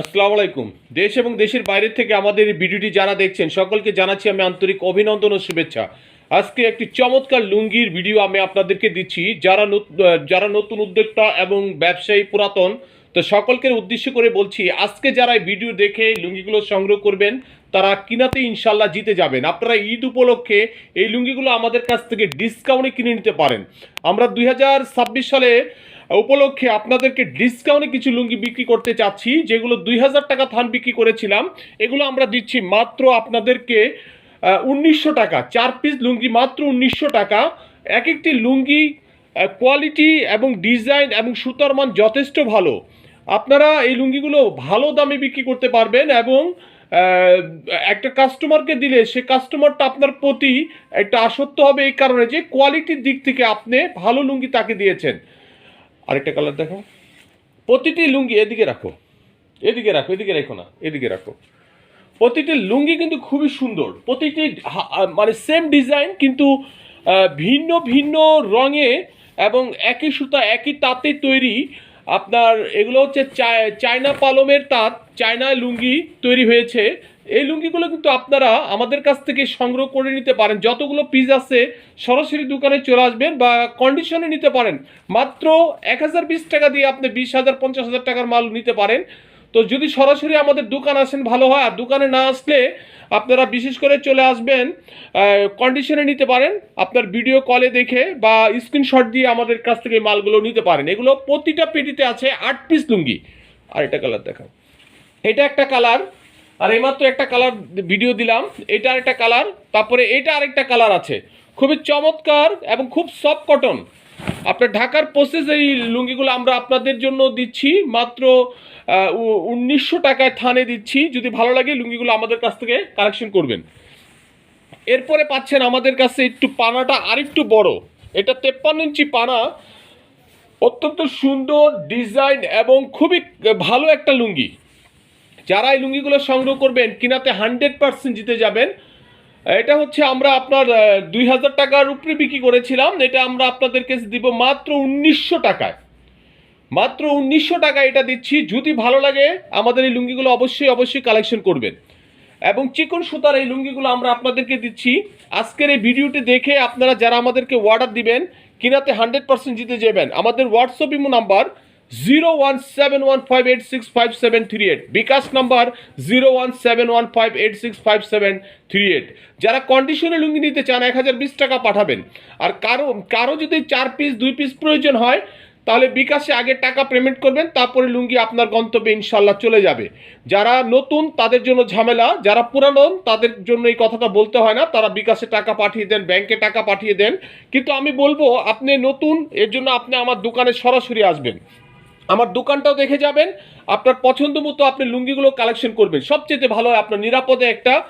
আসসালামু আলাইকুম। দেশ এবং দেশের বাইরে থেকে আমাদের এই ভিডিওটি যারা দেখছেন, সকলকে জানাচ্ছি আমি আন্তরিক অভিনন্দন ও শুভেচ্ছা। আজকে একটি চমৎকার লুঙ্গির ভিডিও আমি আপনাদেরকে দিচ্ছি। যারা যারা নতুন উদ্যোক্তা এবং ব্যবসায়ী পুরাতন, তো সকলকে উদ্দেশ্য করে বলছি, আজকে যারা ভিডিও দেখে লুঙ্গিগুলো সংগ্রহ করবেন, তারা কিনাতে ইনশাল্লাহ জিতে যাবেন। আপনারা ঈদ উপলক্ষে এই লুঙ্গিগুলো আমাদের কাছ থেকে ডিসকাউন্টে কিনে নিতে পারেন। আমরা দুই হাজার ছাব্বিশ সালে উপলক্ষে আপনাদেরকে ডিসকাউন্টে কিছু লুঙ্গি বিক্রি করতে চাচ্ছি, যেগুলো দুই হাজার টাকা থান বিক্রি করেছিলাম। এগুলো আমরা দিচ্ছি মাত্র আপনাদেরকে উনিশশো টাকা। চার পিস লুঙ্গি মাত্র উনিশশো টাকা। এক একটি লুঙ্গি কোয়ালিটি এবং ডিজাইন এবং সুতার মান যথেষ্ট ভালো। আপনারা এই লুঙ্গিগুলো ভালো দামে বিক্রি করতে পারবেন এবং একটা কাস্টমারকে দিলে সে কাস্টমারটা আপনার প্রতি একটা আসক্ত হবে এই কারণে যে কোয়ালিটির দিক থেকে আপনি ভালো লুঙ্গি তাকে দিয়েছেন। আরেকটা কালার দেখো প্রতিটি লুঙ্গি এদিকে রাখো। এদিকে রাখো এদিকে রাখো না, এদিকে রাখো। প্রতিটি লুঙ্গি কিন্তু খুবই সুন্দর। প্রতিটি মানে সেম ডিজাইন কিন্তু ভিন্ন ভিন্ন রঙে এবং একই সুতা, একই তাতে তৈরি আপনার এগুলো হচ্ছে চায়- চায়না পালমের তাঁত চায়নায় লুঙ্গি তৈরি হয়েছে। এই লুঙ্গিগুলো কিন্তু আপনারা আমাদের কাছ থেকে সংগ্রহ করে নিতে পারেন। যতগুলো পিস আছে, সরাসরি দোকানে চলে আসবেন বা কন্ডিশনে নিতে পারেন। মাত্র এক হাজার বিশ টাকা দিয়ে আপনি বিশ হাজার, পঞ্চাশ হাজার টাকার মাল নিতে পারেন। তো যদি সরাসরি আমাদের দোকান আসেন ভালো হয়, আর দোকানে না আসলে আপনারা বিশেষ করে চলে আসবেন কন্ডিশনে নিতে পারেন, আপনার ভিডিও কলে দেখে বা স্ক্রিনশট দিয়ে আমাদের কাছ থেকে মালগুলো নিতে পারেন। এগুলো প্রতিটা পেটিতে আছে আট পিস লুঙ্গি। আর এটা কালার দেখাও। এটা একটা কালার আর এইমাত্র একটা কালার ভিডিও দিলাম। এটা আরেকটা কালার তারপরে এটা আরেকটা কালার আছে। খুবই চমৎকার এবং খুব সফট কটন আপনার ঢাকার প্রসেস এই লুঙ্গিগুলো আমরা আপনাদের জন্য দিচ্ছি, মাত্র উনিশশো টাকায় থানে দিচ্ছি। যদি ভালো লাগে লুঙ্গিগুলো আমাদের কাছ থেকে কালেকশন করবেন। এরপরে পাচ্ছেন আমাদের কাছে একটু পানাটা আরেকটু বড়। এটা তেপ্পান্ন ইঞ্চি পানা। অত্যন্ত সুন্দর ডিজাইন এবং খুবই ভালো একটা লুঙ্গি। যারা এই লুঙ্গিগুলো সংগ্রহ করবেন, কিনাতে হান্ড্রেড পার্সেন্ট জিতে যাবেন। এটা হচ্ছে আমরা আপনার দুই হাজার টাকার উপরে বিক্রি করেছিলাম। এটা আমরা আপনাদের আপনাদেরকে দিব মাত্র উনিশশো টাকায়। মাত্র উনিশশো টাকা এটা দিচ্ছি। যদি ভালো লাগে, আমাদের এই লুঙ্গিগুলো অবশ্যই অবশ্যই কালেকশন করবেন। এবং চিকন সুতার এই লুঙ্গিগুলো আমরা আপনাদেরকে দিচ্ছি। আজকের এই ভিডিওটি দেখে আপনারা যারা আমাদেরকে অর্ডার দিবেন, কিনাতে হান্ড্রেড পার্সেন্ট জিতে যাবেন। আমাদের WhatsApp imo number zero one seven one five eight six five seven three eight bKash number zero one seven one five eight six five seven three eight যারা কন্ডিশনে লুঙ্গি নিতে চান, এক হাজার বিশ টাকা পাঠাবেন। আর কারও কারও যদি চার পিস দুই পিস প্রয়োজন হয়, তাহলে বিকাশে আগে টাকা পেমেন্ট করবেন, তারপরে লুঙ্গি আপনার গন্তব্যে ইনশাল্লাহ চলে যাবে। যারা নতুন, তাদের জন্য ঝামেলা। যারা পুরানো, তাদের জন্য এই কথাটা বলতে হয় না। তারা বিকাশে টাকা পাঠিয়ে দেন ব্যাংকে টাকা পাঠিয়ে দেন। কিন্তু আমি বলব, আপনি নতুন, এর জন্য আপনি আমার দোকানে সরাসরি আসবেন। আমার দোকানটাও দেখে যাবেন। আপনার পছন্দ মতো আপনি লুঙ্গিগুলো কালেকশন করবেন। সবচেয়ে ভালো হয় আপনার নিরাপদে একটা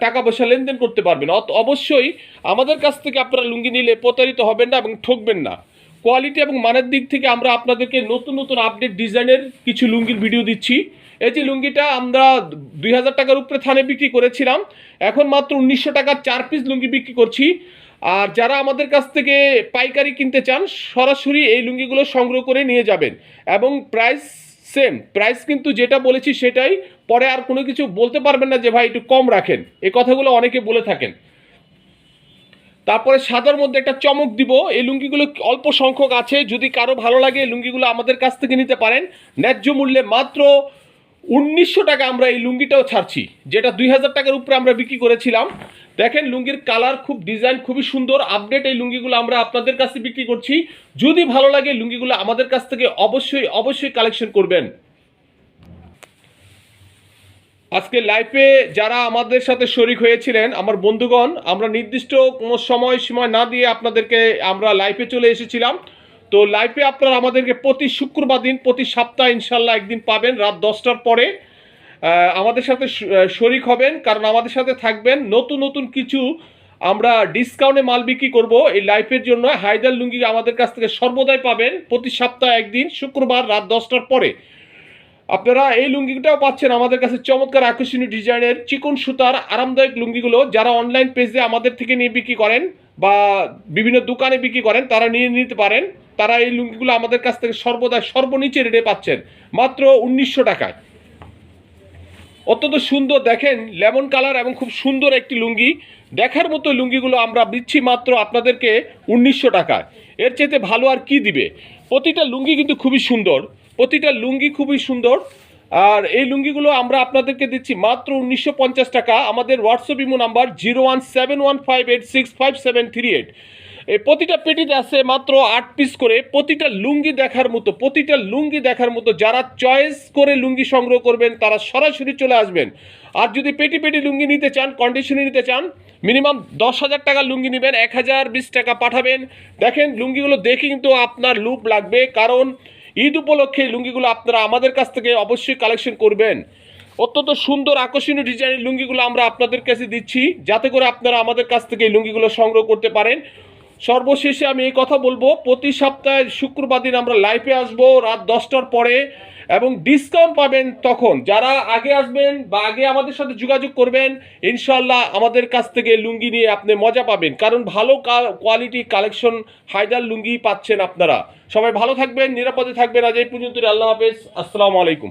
টাকা পয়সা লেনদেন করতে পারবেন। অত- অবশ্যই আমাদের কাছ থেকে আপনারা লুঙ্গি নিলে প্রতারিত হবেন না এবং ঠকবেন না। কোয়ালিটি এবং মানের দিক থেকে আমরা আপনাদেরকে নতুন নতুন আপডেট ডিজাইনের কিছু লুঙ্গির ভিডিও দিচ্ছি। এই যে লুঙ্গিটা আমরা দুই হাজার টাকার উপরে থানে বিক্রি করেছিলাম। এখন মাত্র উনিশশো টাকার চার পিস লুঙ্গি বিক্রি করছি। আর যারা আমাদের কাছ থেকে পাইকারি কিনতে চান, সরাসরি এই লুঙ্গিগুলো সংগ্রহ করে নিয়ে যাবেন। এবং প্রাইস সেম প্রাইস কিন্তু যেটা বলেছি সেটাই। পরে আর কোনো কিছু বলতে পারবেন না যে, ভাই, একটু কম রাখেন। এই কথাগুলো অনেকে বলে থাকেন। তারপরে সাদার মধ্যে একটা চমক দিব। এই লুঙ্গিগুলো অল্প সংখ্যক আছে। যদি কারও ভালো লাগে লুঙ্গিগুলো আমাদের কাছ থেকে নিতে পারেন। ন্যায্য মূল্যে মাত্র উনিশশো টাকা আমরা এই লুঙ্গিটাও ছাড়ছি, যেটা দুই হাজার টাকার উপরে আমরা বিক্রি করেছিলাম। দেখেন, লুঙ্গির কালার খুব ডিজাইন খুবই সুন্দর। আপডেট এই লুঙ্গিগুলো আমরা আপনাদের কাছে বিক্রি করছি। যদি ভালো লাগে লুঙ্গিগুলো আমাদের কাছ থেকে অবশ্যই অবশ্যই কালেকশন করবেন। আজকে লাইফে যারা আমাদের সাথে শরিক হয়েছিলেন, আমার বন্ধুগণ, আমরা নির্দিষ্ট কোনো সময় সময় না দিয়ে আপনাদেরকে আমরা লাইফে চলে এসেছিলাম। তো লাইফে আপনারা আমাদেরকে প্রতি শুক্রবার দিন, প্রতি সপ্তাহে ইনশাল্লাহ একদিন পাবেন। রাত দশটার পরে আমাদের সাথে শরিক হবেন, কারণ আমাদের সাথে থাকবেন নতুন নতুন কিছু আমরা ডিসকাউন্টে মাল বিক্রি করব এই লাইফের জন্য। হায়দার লুঙ্গি আমাদের কাছ থেকে সর্বদাই পাবেন প্রতি সপ্তাহে একদিন, শুক্রবার রাত দশটার পরে। আপনারা এই লুঙ্গিটাও পাচ্ছেন আমাদের কাছে চমৎকার আকর্ষণীয় ডিজাইনের চিকন সুতার আরামদায়ক লুঙ্গিগুলো। যারা অনলাইন পেজে আমাদের থেকে নিয়ে বিক্রি করেন বা বিভিন্ন দোকানে বিক্রি করেন, তারা নিয়ে নিতে পারেন। তারা এই লুঙ্গিগুলো আমাদের কাছ থেকে সর্বদা সর্বনিচে রেটে পাচ্ছেন, মাত্র উনিশশো টাকায়। অত্যন্ত সুন্দর দেখেন, লেমন কালার এবং খুব সুন্দর একটি লুঙ্গি। দেখার মতো লুঙ্গিগুলো আমরা দিচ্ছি মাত্র আপনাদেরকে উনিশশো টাকায়। এর চাইতে ভালো আর কি দিবে? প্রতিটা লুঙ্গি কিন্তু খুবই সুন্দর, প্রতিটা লুঙ্গি খুবই সুন্দর। আর এই লুঙ্গিগুলো আমরা আপনাদেরকে দিচ্ছি মাত্র উনিশশো পঞ্চাশ টাকা। আমাদের WhatsApp imo number zero one seven one five eight six five seven three eight. এই প্রতিটা পেটিতে আছে মাত্র আট পিস করে, প্রতিটা লুঙ্গি দেখার মতো, প্রতিটা লুঙ্গি দেখার মতো, যারা চয়েস করে লুঙ্গি সংগ্রহ করবেন, তারা সরাসরি চলে আসবেন। আর যদি পেটি পেটি লুঙ্গি নিতে চান কন্ডিশনে নিতে চান মিনিমাম দশ হাজার টাকা লুঙ্গি নেবেন, এক হাজার বিশ টাকা পাঠাবেন। দেখেন, লুঙ্গিগুলো দেখে কিন্তু আপনার লুপ লাগবে, কারণ ঈদ উপলক্ষে লুঙ্গিগুলো আপনারা আমাদের কাছ থেকে অবশ্যই কালেকশন করবেন। অত্যন্ত সুন্দর আকর্ষণীয় ডিজাইনের লুঙ্গিগুলো আমরা আপনাদের কাছে দিচ্ছি, যাতে করে আপনারা আমাদের কাছ থেকে এই লুঙ্গিগুলো সংগ্রহ করতে পারেন। সর্বশেষে আমি এই কথা বলব, প্রতি সপ্তাহে শুক্রবার দিন আমরা লাইভে আসব, রাত দশটার পরে, এবং ডিসকাউন্ট পাবেন তখন। যারা আগে আসবেন বা আগে আমাদের সাথে যোগাযোগ করবেন ইনশাল্লাহ আমাদের কাছ থেকে লুঙ্গি নিয়ে আপনি মজা পাবেন। কারণ ভালো কোয়ালিটি কালেকশন হায়দার লুঙ্গি পাচ্ছেন আপনারা। সবাই ভালো থাকবেন, নিরাপদে থাকবেন। আজ এই পর্যন্ত আল্লাহ হাফেজ। আসসালামু আলাইকুম।